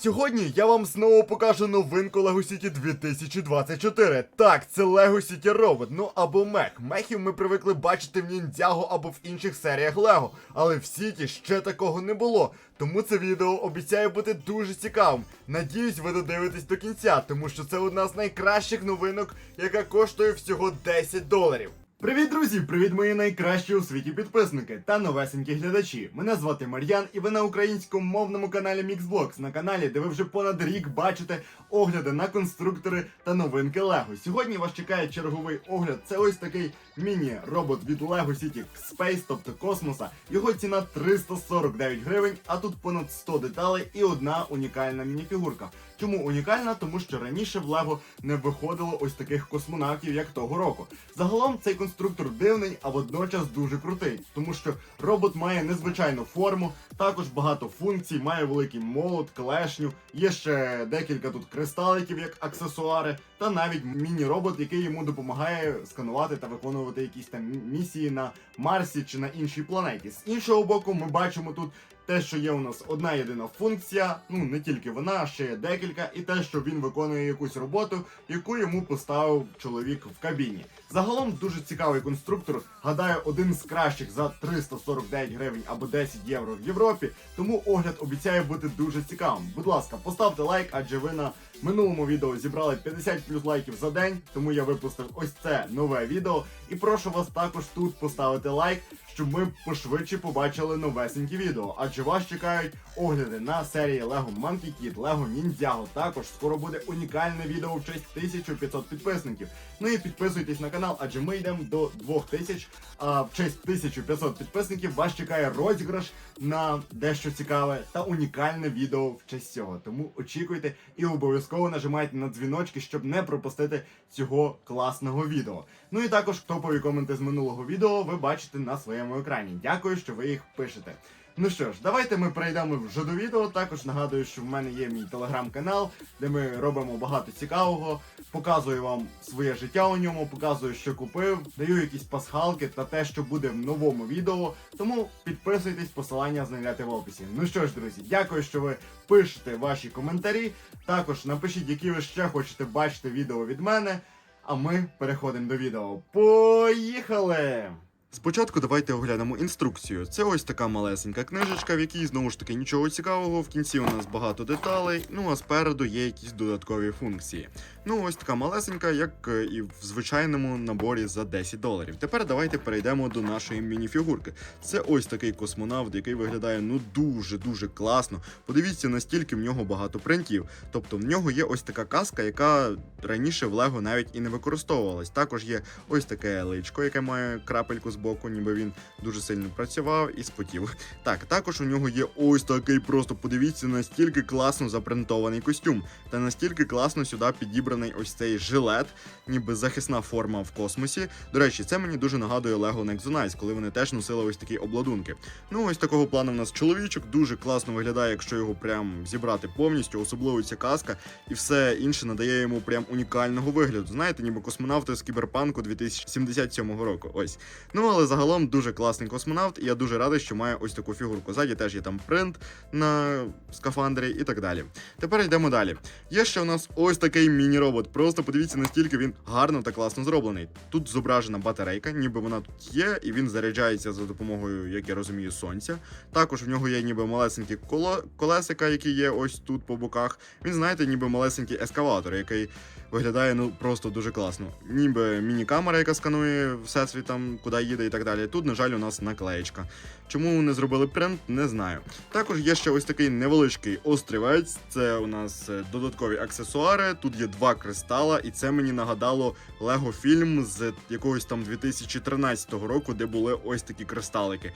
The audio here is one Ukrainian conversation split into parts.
Сьогодні я вам знову покажу новинку LEGO City 2024. Так, це LEGO City Robot, ну або мех. Мехів ми привикли бачити в Ніндзяго або в інших серіях LEGO, але в Сіті ще такого не було. Тому це відео обіцяє бути дуже цікавим. Надіюсь, ви додивитесь до кінця, тому що це одна з найкращих новинок, яка коштує всього 10 доларів. Привіт, друзі! Привіт, мої найкращі у світі підписники та новесенькі глядачі. Мене звати Мар'ян, і ви на українськомовному каналі Mixblocks, на каналі, де ви вже понад рік бачите огляди на конструктори та новинки Лего. Сьогодні вас чекає черговий огляд. Це ось такий міні-робот від Lego City Space, тобто космоса. Його ціна 349 гривень, а тут понад 100 деталей і одна унікальна мініфігурка. Чому унікальна? Тому що раніше в Лего не виходило ось таких космонавтів, як того року. Загалом цей конструктор дивний, а водночас дуже крутий, тому що робот має незвичайну форму, також багато функцій, має великий молот, клешню, є ще декілька тут кристаликів як аксесуари, та навіть міні-робот, який йому допомагає сканувати та виконувати якісь там місії на Марсі чи на іншій планеті. З іншого боку, ми бачимо тут те, що є у нас одна єдина функція, ну не тільки вона, ще є декілька, і те, що він виконує якусь роботу, яку йому поставив чоловік в кабіні. Загалом дуже цікавий конструктор. Гадаю, один з кращих за 349 гривень або 10 євро в Європі. Тому огляд обіцяє бути дуже цікавим. Будь ласка, поставте лайк, адже ви на минулому відео зібрали 50 плюс лайків за день. Тому я випустив ось це нове відео. І прошу вас також тут поставити лайк, щоб ми пошвидше побачили новесенькі відео. Адже вас чекають огляди на серії Lego Monkey Kid, Lego Ninjago. Також скоро буде унікальне відео в честь 1500 підписників. Ну і підписуйтесь на канал, адже ми йдемо до 2000, а в честь 1500 підписників вас чекає розіграш на дещо цікаве та унікальне відео в честь цього. Тому очікуйте і обов'язково нажимайте на дзвіночки, щоб не пропустити цього класного відео. Ну і також топові коменти з минулого відео ви бачите на своєму екрані. Дякую, що ви їх пишете. Ну що ж, давайте ми перейдемо вже до відео. Також нагадую, що в мене є мій телеграм-канал, де ми робимо багато цікавого. Показую вам своє життя у ньому, показую, що купив, даю якісь пасхалки та те, що буде в новому відео. Тому підписуйтесь, посилання знайдете в описі. Ну що ж, друзі, дякую, що ви пишете ваші коментарі. Також напишіть, які ви ще хочете бачити відео від мене. А ми переходимо до відео. Поїхали! Спочатку давайте оглянемо інструкцію. Це ось така малесенька книжечка, в якій знову ж таки нічого цікавого. В кінці у нас багато деталей, ну а спереду є якісь додаткові функції. Ну, ось така малесенька, як е, і в звичайному наборі за 10 доларів. Тепер давайте перейдемо до нашої мініфігурки. Це ось такий космонавт, який виглядає ну дуже дуже класно. Подивіться, настільки в нього багато принтів. Тобто в нього є ось така каска, яка раніше в Лего навіть і не використовувалась. Також є ось таке личко, яке має крапельку з боку, ніби він дуже сильно працював і спотів. Так, також у нього є ось такий просто подивіться, настільки класно запринтований костюм, та настільки класно сюди підібраний ось цей жилет, ніби захисна форма в космосі. До речі, це мені дуже нагадує Lego Next коли вони теж носили ось такі обладунки. Ну, ось такого плану в нас чоловічок дуже класно виглядає, якщо його прям зібрати повністю, особливо ця каска, і все інше надає йому прям унікального вигляду. Знаєте, ніби космонавти з кіберпанку 2077 року. Ось. Ну але загалом дуже класний космонавт, і я дуже радий, що має ось таку фігурку. Ззаді теж є там принт на скафандрі і так далі. Тепер йдемо далі. Є ще у нас ось такий міні-робот. Просто подивіться, наскільки він гарно та класно зроблений. Тут зображена батарейка, ніби вона тут є, і він заряджається за допомогою, як я розумію, сонця. Також в нього є ніби малесенькі коло... колесика, які є ось тут по боках. Він, знаєте, ніби малесенький ескаватор, який виглядає ну просто дуже класно. Ніби міні-камера, яка сканує всесвіт там, куди їде і так далі. Тут, на жаль, у нас наклеєчка. Чому не зробили принт, не знаю. Також є ще ось такий невеличкий острівець. Це у нас е, додаткові аксесуари. Тут є два кристала, і це мені нагадало Лего фільм з якогось там 2013 року, де були ось такі кристалики.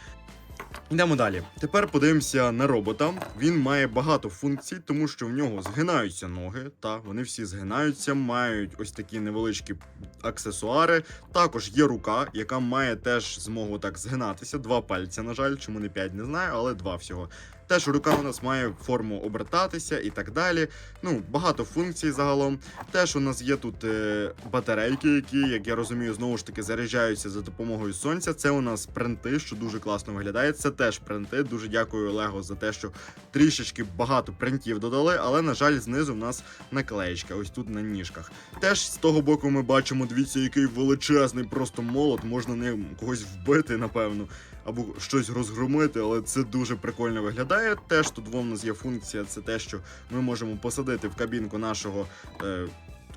Йдемо далі. Тепер подивимося на робота. Він має багато функцій, тому що в нього згинаються ноги. Та вони всі згинаються, мають ось такі невеличкі аксесуари. Також є рука, яка має теж змогу так згинатися. Два пальці, на жаль, чому не п'ять, не знаю, але два всього. Теж рука у нас має форму обертатися і так далі. Ну, багато функцій загалом. Теж у нас є тут е, батарейки, які, як я розумію, знову ж таки заряджаються за допомогою сонця. Це у нас принти, що дуже класно виглядає. Це теж принти. Дуже дякую Лего за те, що трішечки багато принтів додали, але на жаль, знизу в нас наклеєчка, ось тут на ніжках. Теж з того боку ми бачимо, дивіться, який величезний просто молот, можна ним когось вбити, напевно, або щось розгромити, але це дуже прикольно виглядає. Теж тут в нас є функція, це те, що ми можемо посадити в кабінку нашого. Е,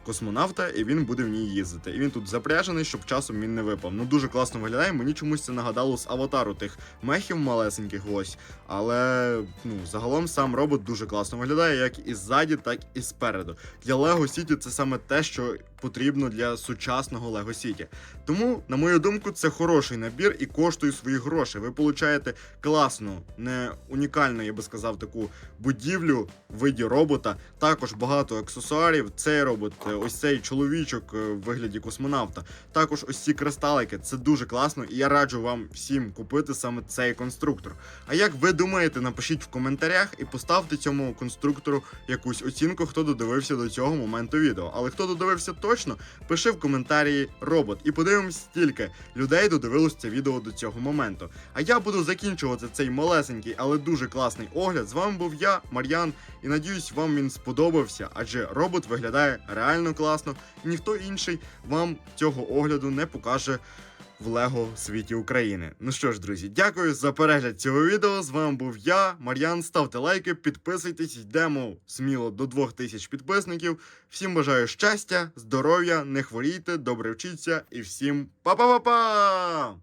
Космонавта, і він буде в ній їздити. І він тут запряжений, щоб часом він не випав. Ну дуже класно виглядає. Мені чомусь це нагадало з аватару тих мехів малесеньких ось. Але ну, загалом сам робот дуже класно виглядає, як і ззаді, так і спереду. Для Lego City це саме те, що потрібно для сучасного Lego City. Тому, на мою думку, це хороший набір і коштує свої гроші. Ви получаєте класну, не унікальну, я би сказав, таку будівлю в виді робота. Також багато аксесуарів. Цей робот, е, ось цей чоловічок е, в вигляді космонавта. Також ось ці кристалики. Це дуже класно, і я раджу вам всім купити саме цей конструктор. А як ви думаєте, напишіть в коментарях і поставте цьому конструктору якусь оцінку, хто додивився до цього моменту відео. Але хто додивився точно, пиши в коментарі робот. І подивимось, скільки людей додивилось це відео до цього моменту. А я буду закінчувати цей малесенький, але дуже класний огляд. З вами був я, Мар'ян, і надіюсь, вам він сподобався, адже робот виглядає реально класно, і ніхто інший вам цього огляду не покаже в Лего світі України. Ну що ж, друзі, дякую за перегляд цього відео. З вами був я, Мар'ян. Ставте лайки, підписуйтесь, йдемо сміло до 2000 підписників. Всім бажаю щастя, здоров'я, не хворійте, добре вчіться і всім па-па-па-па!